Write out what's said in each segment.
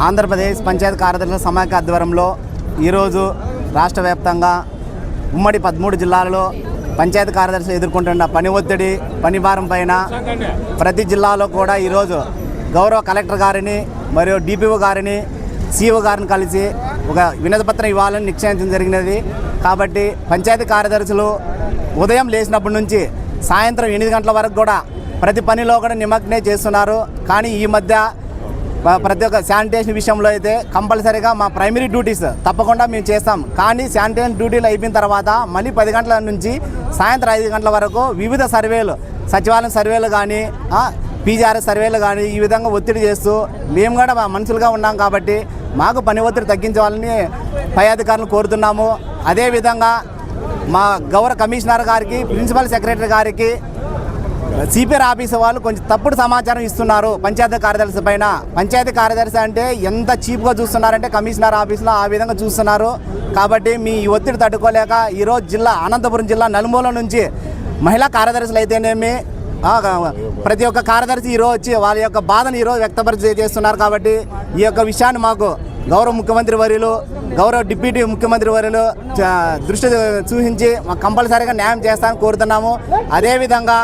ఆంధ్రప్రదేశ్ పంచాయతీ కార్యదర్శుల సమాఖ్య ఆధ్వర్యంలో ఈరోజు రాష్ట్ర వ్యాప్తంగా ఉమ్మడి పదమూడు జిల్లాలలో పంచాయతీ కార్యదర్శులు ఎదుర్కొంటున్న పని ఒత్తిడి పని భారం పైన ప్రతి జిల్లాలో కూడా ఈరోజు గౌరవ కలెక్టర్ గారిని మరియు డిపిఓ గారిని సిఇఓ గారిని కలిసి ఒక వినతిపత్రం ఇవ్వాలని నిశ్చయించడం జరిగినది. కాబట్టి పంచాయతీ కార్యదర్శులు ఉదయం లేచినప్పటి నుంచి సాయంత్రం ఎనిమిది గంటల వరకు కూడా ప్రతి పనిలో కూడా నిమగ్నే చేస్తున్నారు. కానీ ఈ మధ్య ప్రతి ఒక్క శానిటేషన్ విషయంలో అయితే కంపల్సరీగా మా ప్రైమరీ డ్యూటీస్ తప్పకుండా మేము చేస్తాం. కానీ శానిటేషన్ డ్యూటీలు అయిపోయిన తర్వాత మళ్ళీ పది గంటల నుంచి సాయంత్రం ఐదు గంటల వరకు వివిధ సర్వేలు సచివాలయం సర్వేలు కానీ పీజీఆర్ఎస్ సర్వేలు కానీ ఈ విధంగా ఒత్తిడి చేస్తూ మేము కూడా మా మనుషులుగా ఉన్నాం కాబట్టి మాకు పని ఒత్తిడి తగ్గించాలని పై అధికారులను కోరుతున్నాము. అదేవిధంగా మా గౌరవ కమిషనర్ గారికి ప్రిన్సిపల్ సెక్రటరీ గారికి సిపిఆర్ ఆఫీస్ వాళ్ళు కొంచెం తప్పుడు సమాచారం ఇస్తున్నారు పంచాయతీ కార్యదర్శి పైన. పంచాయతీ కార్యదర్శి అంటే ఎంత చీప్గా చూస్తున్నారంటే కమిషనర్ ఆఫీస్లో ఆ విధంగా చూస్తున్నారు. కాబట్టి మీ ఒత్తిడి తట్టుకోలేక ఈరోజు జిల్లా అనంతపురం జిల్లా నలుమూల నుంచి మహిళా కార్యదర్శులు అయితేనేమి ప్రతి ఒక్క కార్యదర్శి ఈరోజు వచ్చి వాళ్ళ యొక్క బాధను ఈరోజు వ్యక్తపరిచే చేస్తున్నారు కాబట్టి ఈ యొక్క విషయాన్ని మాకు గౌరవ ముఖ్యమంత్రి వర్యులు గౌరవ డిప్యూటీ ముఖ్యమంత్రి వర్యులు దృష్టి చూపించి మాకు కంపల్సరీగా న్యాయం చేస్తామని కోరుతున్నాము. అదేవిధంగా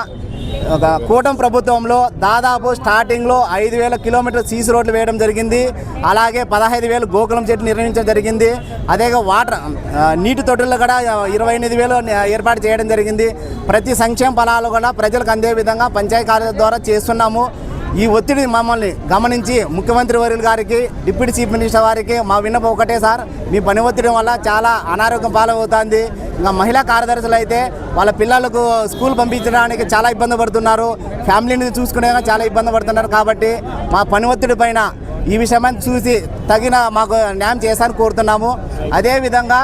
కూటమి ప్రభుత్వంలో దాదాపు స్టార్టింగ్లో ఐదు వేల కిలోమీటర్ సీసీ రోడ్లు వేయడం జరిగింది. అలాగే పదహైదు వేలు గోకులం చెట్లు నిర్మించడం జరిగింది. అదే వాటర్ నీటి తొట్టుల్లో కూడా ఇరవై ఎనిమిది వేలు ఏర్పాటు చేయడం జరిగింది. ప్రతి సంక్షేమ ఫలాలు కూడా ప్రజలకు అందే విధంగా పంచాయతీ కార్యాలయం ద్వారా చేస్తున్నాము. ఈ ఒత్తిడి మమ్మల్ని గమనించి ముఖ్యమంత్రి వర్యుల గారికి డిప్యూటీ చీఫ్ మినిస్టర్ వారికి మా విన్నపం ఒకటే సార్. మీ పని ఒత్తిడి వల్ల చాలా అనారోగ్యం పాలవుతుంది. ఇంకా మహిళా కార్యదర్శులు అయితే వాళ్ళ పిల్లలకు స్కూల్ పంపించడానికి చాలా ఇబ్బంది పడుతున్నారు. ఫ్యామిలీని చూసుకునే చాలా ఇబ్బంది పడుతున్నారు కాబట్టి మా పని ఒత్తిడి పైన ఈ విషయమని చూసి తగిన మాకు న్యాయం చేశారని కోరుతున్నాము. అదేవిధంగా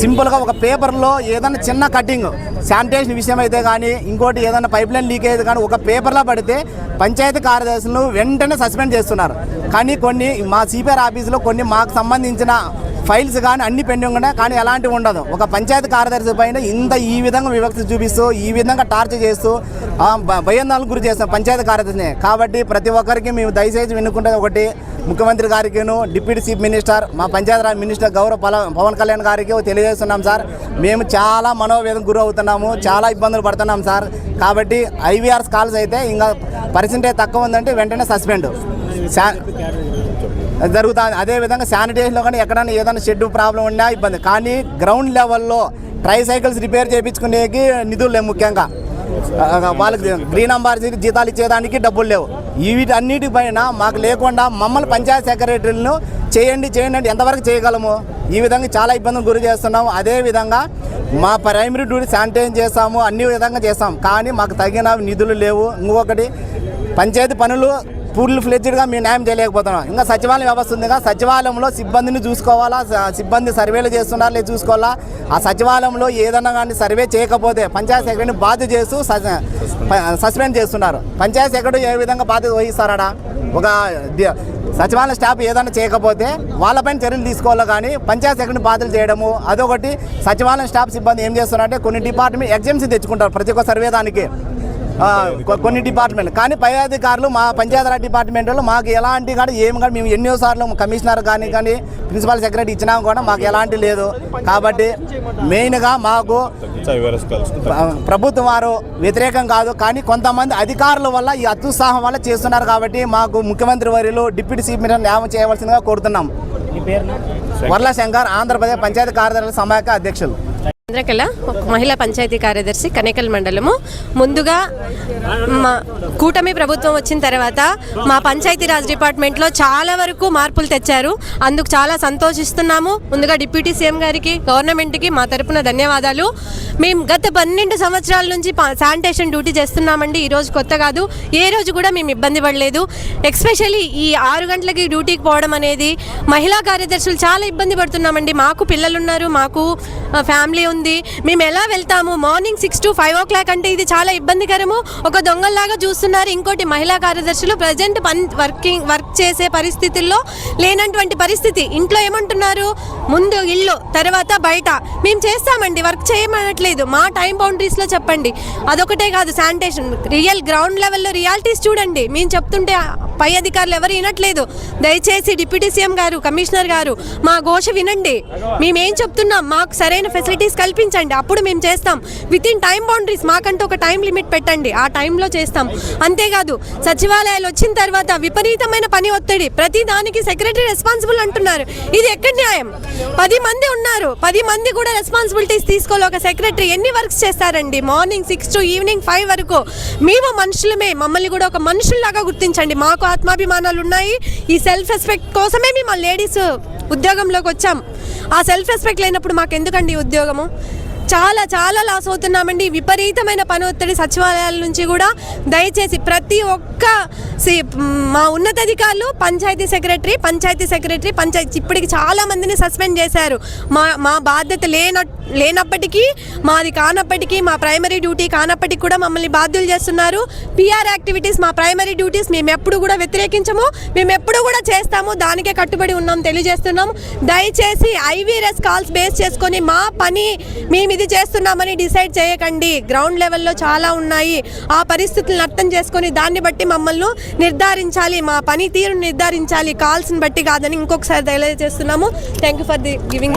సింపుల్గా ఒక పేపర్లో ఏదైనా చిన్న కటింగ్ శానిటేషన్ విషయం అయితే కానీ ఇంకోటి ఏదైనా పైప్ లైన్ లీక్ అయితే కానీ ఒక పేపర్లో పడితే పంచాయతీ కార్యదర్శులను వెంటనే సస్పెండ్ చేస్తున్నారు. కానీ కొన్ని మా సిపిఆర్ ఆఫీసులో కొన్ని మాకు సంబంధించిన ఫైల్స్ కానీ అన్ని పెండింగ్ ఉన్నాయి కానీ ఎలాంటివి ఉండదు. ఒక పంచాయతీ కార్యదర్శి పైన ఇంత ఈ విధంగా వివక్ష చూపిస్తూ ఈ విధంగా టార్చర్ చేస్తూ భయందాలకు గురి చేస్తాం పంచాయతీ కార్యదర్శిని. కాబట్టి ప్రతి ఒక్కరికి మేము దయచేసి వినుకుంటే ఒకటి. ముఖ్యమంత్రి గారికిను డిప్యూటీ చీఫ్ మినిస్టర్ మా పంచాయతీరాజ్ మినిస్టర్ గౌరవ పల పవన్ కళ్యాణ్ గారికి తెలియజేస్తున్నాం సార్. మేము చాలా మనోవేదం గురి అవుతున్నాము చాలా ఇబ్బందులు పడుతున్నాం సార్. కాబట్టి ఐవీఆర్స్ కాల్స్ అయితే ఇంకా పర్సెంటేజ్ తక్కువ ఉందంటే వెంటనే సస్పెండ్. జరుగుతుంది. అదేవిధంగా శానిటేషన్లో కానీ ఎక్కడైనా ఏదైనా షెడ్ ప్రాబ్లం ఉన్నా ఇబ్బంది. కానీ గ్రౌండ్ లెవెల్లో ట్రై సైకిల్స్ రిపేర్ చేయించుకునేకి నిధులు లేవు ముఖ్యంగా వాళ్ళకి గ్రీన్ అంబాసిడర్ జీతాలు ఇచ్చేదానికి డబ్బులు లేవు. వీటన్నిటిపైన మాకు లేకుండా మమ్మల్ని పంచాయత్ సెక్రటరీలను చేయండి చేయండి అంటే ఎంతవరకు చేయగలము? ఈ విధంగా చాలా ఇబ్బందులు గురి చేస్తున్నాము. అదేవిధంగా మా ప్రైమరీ డ్యూటీ శానిటైజ్ చేస్తాము అన్ని విధంగా చేస్తాం. కానీ మాకు తగిన నిధులు లేవు. ఇంకొకటి పంచాయతీ పనులు ఫుల్ ఫ్లెడ్జ్డ్గా మేము న్యాయం చేయలేకపోతున్నాం ఇంకా సచివాలయం వ్యవస్థ ఉందిగా సచివాలయంలో సిబ్బందిని చూసుకోవాలా? సిబ్బంది సర్వేలు చేస్తున్నారా? లేదు చూసుకోవాలా? ఆ సచివాలయంలో ఏదైనా కానీ సర్వే చేయకపోతే పంచాయత్ సెక్రటరీని బాధ్య చేస్తూ సస్పెండ్ చేస్తున్నారు. పంచాయత్ సెక్రటరీ ఏ విధంగా బాధ్యత వహిస్తారా ఒక సచివాలయ స్టాఫ్ ఏదైనా చేయకపోతే వాళ్ళపైన చర్యలు తీసుకోవాలి కానీ పంచాయత్ సెక్రటరీ బాధలు చేయడము? అదొకటి. సచివాలయం స్టాఫ్ సిబ్బంది ఏం చేస్తున్నారంటే కొన్ని డిపార్ట్మెంట్ ఎగ్జామ్స్ తెచ్చుకుంటారు ప్రతి ఒక్క సర్వే దానికి. కొన్ని డిపార్ట్మెంట్లు. కానీ పై అధికారులు మా పంచాయతీరాజ్ డిపార్ట్మెంట్లో మాకు ఎలాంటి కానీ ఏం కానీ మేము ఎన్నో సార్లు కమిషనర్ కానీ కానీ ప్రిన్సిపల్ సెక్రటరీ ఇచ్చినా కూడా మాకు ఎలాంటి లేదు. కాబట్టి మెయిన్గా మాకు ప్ర- ప్రభుత్వం వారు వ్యతిరేకం కాదు. కానీ కొంతమంది అధికారుల వల్ల ఈ అత్యుత్సాహం వల్ల చేస్తున్నారు కాబట్టి మాకు ముఖ్యమంత్రి వర్యులు డిప్యూటీ చీఫ్ మినిస్టర్ న్యాయం చేయవలసిందిగా కోరుతున్నాం. వర్ల శంకర్ ఆంధ్రప్రదేశ్ పంచాయతీ కార్యదర్శుల సమాఖ్య అధ్యక్షులు. చంద్రకళ ఒక మహిళా పంచాయతీ కార్యదర్శి కనేకల్ మండలము. ముందుగా మా కూటమి ప్రభుత్వం వచ్చిన తర్వాత మా పంచాయతీరాజ్ డిపార్ట్మెంట్లో చాలా వరకు మార్పులు తెచ్చారు. అందుకు చాలా సంతోషిస్తున్నాము. ముందుగా డిప్యూటీ సీఎం గారికి గవర్నమెంట్కి మా తరపున ధన్యవాదాలు. మేము గత పన్నెండు సంవత్సరాల నుంచి శానిటేషన్ డ్యూటీ చేస్తున్నామండి. ఈ రోజు కొత్త కాదు. ఏ రోజు కూడా మేము ఇబ్బంది పడలేదు. ఎక్స్పెషల్లీ ఈ ఆరు గంటలకి డ్యూటీకి పోవడం అనేది మహిళా కార్యదర్శులు చాలా ఇబ్బంది పడుతున్నామండి. మాకు పిల్లలు ఉన్నారు మాకు ఫ్యామిలీ ఉంది. ఉంది. మేము ఎలా వెళ్తాము? Morning six to five o'clock అంటే ఇది చాలా ఇబ్బందికరము. ఒక దొంగల్లాగా చూస్తున్నారు ఇంకోటి మహిళా కార్యదర్శులు. ప్రజెంట్ పని వర్కింగ్ వర్క్ చేసే పరిస్థితుల్లో లేనటువంటి పరిస్థితి. ఇంట్లో ఏమంటున్నారు? ముందు ఇల్లు తర్వాత బయట. మేము చేస్తామండి వర్క్ చేయమనట్లేదు. మా టైం బౌండరీస్లో చెప్పండి. అదొకటే కాదు శానిటేషన్. రియల్ గ్రౌండ్ లెవెల్లో రియాలిటీస్ చూడండి. మేము చెప్తుంటే పై అధికారులు ఎవరు వినట్లేదు. దయచేసి డిప్యూటీ సీఎం గారు కమిషనర్ గారు మా ఘోష వినండి. మేమేం చెప్తున్నాం? మాకు సరైన ఫెసిలిటీస్ కల్పించండి. అప్పుడు మేము చేస్తాం. విత్ ఇన్ టైం బౌండరీస్ మాకంటూ ఒక టైం లిమిట్ పెట్టండి. ఆ టైంలో చేస్తాం. అంతేకాదు సచివాలయాలు వచ్చిన తర్వాత విపరీతమైన పని ఒత్తిడి. ప్రతి దానికి సెక్రటరీ రెస్పాన్సిబుల్ అంటున్నారు. ఇది ఎక్కడ న్యాయం? పది మంది ఉన్నారు. పది మంది కూడా రెస్పాన్సిబిలిటీస్ తీసుకోవాలి. ఒక సెక్రటరీ ఎన్ని వర్క్స్ చేస్తారండి? Morning six to evening five వరకు. మేము మనుషులమే. మమ్మల్ని కూడా ఒక మనుషుల్లాగా గుర్తించండి. మాకు ఆత్మాభిమానాలు ఉన్నాయి ఈ సెల్ఫ్ రెస్పెక్ట్ కోసమే మేము లేడీస్ ఉద్యోగంలోకి వచ్చాం. ఆ సెల్ఫ్ రెస్పెక్ట్ లేనప్పుడు మాకు ఎందుకండి ఉద్యోగము? చాలా చాలా లాస్ అవుతున్నామండి. విపరీతమైన పని ఒత్తిడి సచివాలయాల నుంచి కూడా. దయచేసి ప్రతి ఒక్క సి- మా ఉన్నతాధికారులు పంచాయతీ సెక్రటరీ పంచాయతీ సెక్రటరీ పంచాయతీ ఇప్పటికి చాలా మందిని సస్పెండ్ చేశారు. మా మా బాధ్యత లేన లేనప్పటికీ మాది కానప్పటికీ మా ప్రైమరీ డ్యూటీ కానప్పటికీ కూడా మమ్మల్ని బాధ్యులు చేస్తున్నారు. పిఆర్ యాక్టివిటీస్ మా ప్రైమరీ డ్యూటీస్ మేము ఎప్పుడు కూడా వ్యతిరేకించము. మేము ఎప్పుడు కూడా చేస్తాము. దానికే కట్టుబడి ఉన్నాం తెలియజేస్తున్నాం దయచేసి ఐవీఎస్ కాల్స్ బేస్ చేసుకొని మా పని మేము ఇది చేస్తున్నామని డిసైడ్ చేయకండి. గ్రౌండ్ లెవెల్లో చాలా ఉన్నాయి. ఆ పరిస్థితులను అర్థం చేసుకొని దాన్ని బట్టి మమ్మల్ని నిర్ధారించాలి మా పని తీరును నిర్ధారించాలి. కాల్స్ని బట్టి కాదని ఇంకొకసారి తెలియజేస్తున్నాము. Thank you for the giving